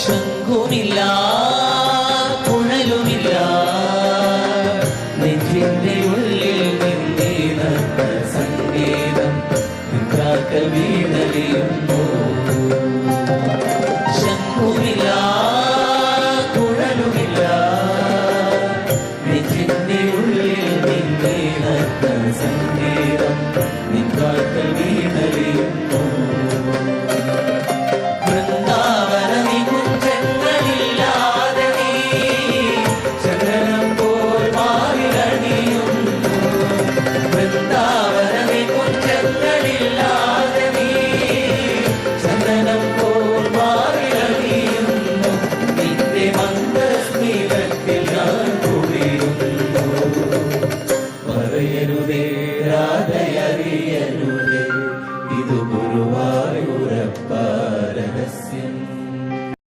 ശങ്കുമില്ല കുഴലുമില്ല. നെഞ്ചിന്റെ ഉള്ളിൽ നിന്നീത സംഗീതം വീണലിയുന്നു ശങ്കുമില്ല കുഴലുമില്ല. നെഞ്ചിന്റെ ഉള്ളിൽ നിന്നീത സംഗീതം നിന്റെ राधे